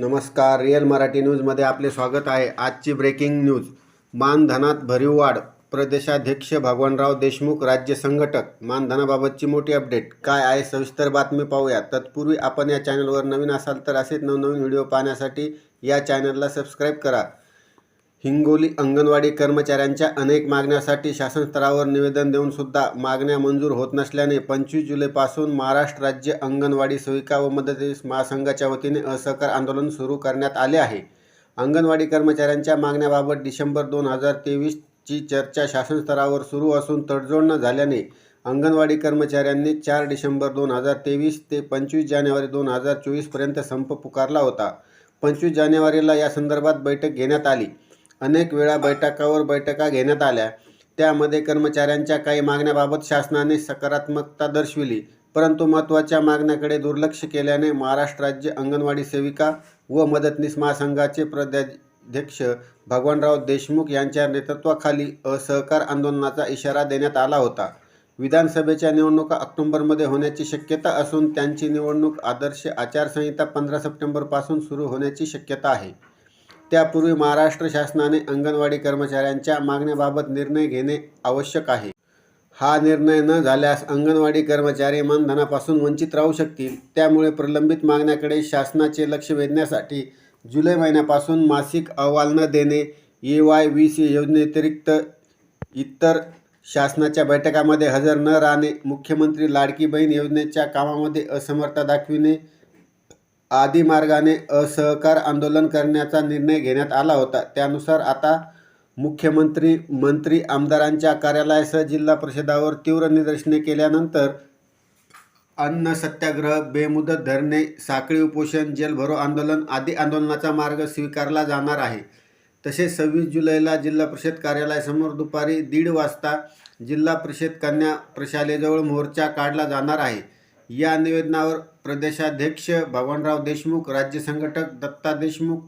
नमस्कार रिअल मराठी न्यूजमध्ये आपले स्वागत आहे. आजची ब्रेकिंग न्यूज. मानधनात भरीव वाढ. प्रदेशाध्यक्ष भगवानराव देशमुख राज्य संघटक. मानधनाबाबतची मोठी अपडेट. काय आहे सविस्तर बातमी पाहूया. तत्पूर्वी आपण या चॅनलवर नवीन असाल तर असेच नवनवीन व्हिडिओ पाहण्यासाठी या चॅनलला सबस्क्राईब करा. हिंगोली अंगणवाडी कर्मचाऱ्यांच्या अनेक मागण्यासाठी शासन स्तरावर निवेदन देऊन सुद्धा मागण्या मंजूर होत नसल्याने पंचवीस जुलैपासून महाराष्ट्र राज्य अंगणवाडी सेविका व मदतीस महासंघाच्या वतीने असहकार आंदोलन सुरू करण्यात आले आहे. अंगणवाडी कर्मचाऱ्यांच्या मागण्याबाबत डिसेंबर दोन हजार तेवीसची चर्चा शासन स्तरावर सुरू असून तडजोड न झाल्याने अंगणवाडी कर्मचाऱ्यांनी चार डिसेंबर दोन हजार तेवीस ते पंचवीस जानेवारी दोन हजार चोवीसपर्यंत संप पुकारला होता. पंचवीस जानेवारीला या संदर्भात बैठक घेण्यात आली. अनेक वेळा बैठकावर बैठका घेण्यात आल्या. त्यामध्ये कर्मचाऱ्यांच्या काही मागण्याबाबत शासनाने सकारात्मकता दर्शविली. परंतु महत्त्वाच्या मागण्याकडे दुर्लक्ष केल्याने महाराष्ट्र राज्य अंगणवाडी सेविका व मदतनीस महासंघाचे प्रदेशाध्यक्ष भगवानराव देशमुख यांच्या नेतृत्वाखाली असहकार आंदोलनाचा इशारा देण्यात आला होता. विधानसभेच्या निवडणुका ऑक्टोबरमध्ये होण्याची शक्यता असून त्यांची निवडणूक आदर्श आचारसंहिता पंधरा सप्टेंबरपासून सुरू होण्याची शक्यता आहे. त्यापूर्वी महाराष्ट्र शासनाने अंगणवाडी कर्मचाऱ्यांच्या मागण्याबाबत निर्णय घेणे आवश्यक आहे. हा निर्णय न झाल्यास अंगणवाडी कर्मचारी मानधनापासून वंचित राहू शकतील. त्यामुळे प्रलंबित मागण्याकडे शासनाचे लक्ष वेधण्यासाठी जुलै महिन्यापासून मासिक अहवाल न देणे ए वाय व्ही सी योजनेव्यतिरिक्त इतर शासनाच्या बैठकामध्ये हजर न राहणे मुख्यमंत्री लाडकी बहीण योजनेच्या कामामध्ये असमर्थता दाखविणे आदी मार्गाने असहकार आंदोलन करण्याचा निर्णय घेण्यात आला होता. त्यानुसार आता मुख्यमंत्री मंत्री आमदारांच्या कार्यालयासह जिल्हा परिषदावर तीव्र निदर्शने केल्यानंतर अन्न सत्याग्रह बेमुदत धरणे साखळी उपोषण जेलभरो आंदोलन आदी आंदोलनाचा मार्ग स्वीकारला जाणार आहे. तसेच सव्वीस जुलैला जिल्हा परिषद कार्यालयासमोर दुपारी दीड वाजता जिल्हा परिषद कन्या प्रशालेजवळ मोर्चा काढला जाणार आहे. या निवेदनावर प्रदेशाध्यक्ष भगवानराव देशमुख राज्य संघटक दत्ता देशमुख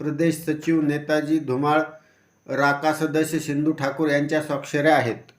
प्रदेश सचिव नेताजी धुमाळ राका सदस्य सिंधू ठाकूर यांच्या स्वाक्षऱ्या आहेत.